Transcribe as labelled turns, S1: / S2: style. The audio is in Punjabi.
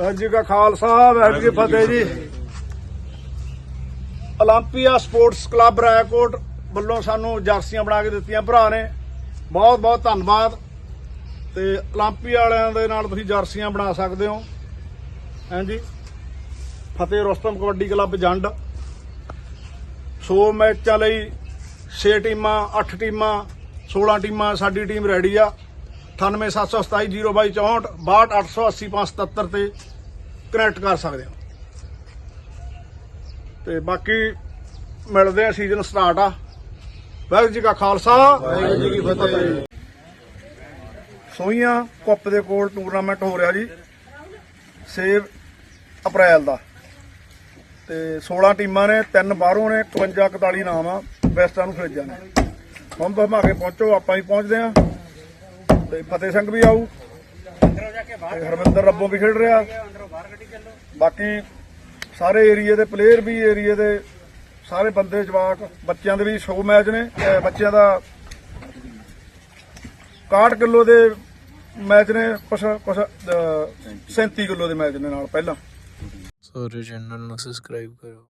S1: ਵਾਹਿਗੁਰੂ ਜੀ ਕਾ ਖਾਲਸਾ, ਵਾਹਿਗੁਰੂ ਜੀ ਫਤਿਹ ਜੀ। ਓਲੰਪੀਆ ਸਪੋਰਟਸ ਕਲੱਬ ਰਾਏਕੋਟ ਵੱਲੋਂ ਸਾਨੂੰ ਜਰਸੀਆਂ ਬਣਾ ਕੇ ਦਿੱਤੀਆਂ ਭਰਾ ਨੇ। ਬਹੁਤ ਬਹੁਤ ਧੰਨਵਾਦ। ਤੇ ਓਲੰਪੀਆ ਵਾਲਿਆਂ ਦੇ ਨਾਲ ਤੁਸੀਂ ਜਰਸੀਆਂ ਬਣਾ ਸਕਦੇ ਹੋ। ਹਾਂਜੀ ਫਤਿਹ ਰੋਸਤਮ ਕਬੱਡੀ ਕਲੱਬ ਜੰਡ। 100 ਮੈਚਾਂ ਲਈ 6 ਟੀਮਾਂ 8 ਟੀਮਾਂ 16 ਟੀਮਾਂ ਸਾਡੀ ਟੀਮ ਰੈਡੀ ਆ। 9872702264 62880 ਤੇ ਕਨੈਕਟ ਕਰ ਸਕਦੇ ਹੋ ਤੇ ਬਾਕੀ ਮਿਲਦੇ ਆ ਸੀਜ਼ਨ ਸਟਾਰਟ ਆ ਵਾਹਿਗੁਰੂ ਜੀ ਕਾ ਖਾਲਸਾ ਵਾਹਿਗੁਰੂ ਜੀ ਕੀ ਫਤਿਹ ਸੋਈਆਂ ਕੱਪ ਦੇ ਕੋਲ ਟੂਰਨਾਮੈਂਟ ਹੋ ਰਿਹਾ ਜੀ 6 ਅਪ੍ਰੈਲ ਦਾ ਤੇ 16 ਟੀਮਾਂ ਨੇ ਤਿੰਨ ਬਾਹਰੋਂ ਨੇ 51 41 ਨਾਮ ਆ ਬੈਸਟਾਂ ਨੂੰ ਖਰੀਦਿਆ ਨੇ ਹੁਣ ਭਮਾ ਕੇ ਪਹੁੰਚੋ ਆਪਾਂ ਹੀ ਪਹੁੰਚਦੇ ਆ ਤੇ ਫਤਿਹ ਸਿੰਘ ਵੀ ਆਊ। ਤੇ ਹਰਮਿੰਦਰ ਰੱਬੋਂ ਵੀ ਖੇਡ ਰਿਹਾ। ਬਾਕੀ ਸਾਰੇ ਏਰੀਏ ਦੇ ਪਲੇਅਰ ਵੀ ਏਰੀਏ ਦੇ ਸਾਰੇ ਬੰਦੇ ਜਵਾਕ ਬੱਚਿਆਂ ਦੇ ਵੀ 100 ਮੈਚ ਨੇ। ਬੱਚਿਆਂ ਦਾ 61 ਕਿਲੋ ਦੇ ਮੈਚ ਨੇ ਕੁਛ ਕੁਛ ਅਹ 37 ਕਿਲੋ ਦੇ ਮੈਚ ਨੇ ਨਾਲ ਪਹਿਲਾਂ।
S2: ਸੋਰੀ ਚੈਨਲ ਨੂੰ ਸਬਸਕ੍ਰਾਈਬ ਕਰੋ।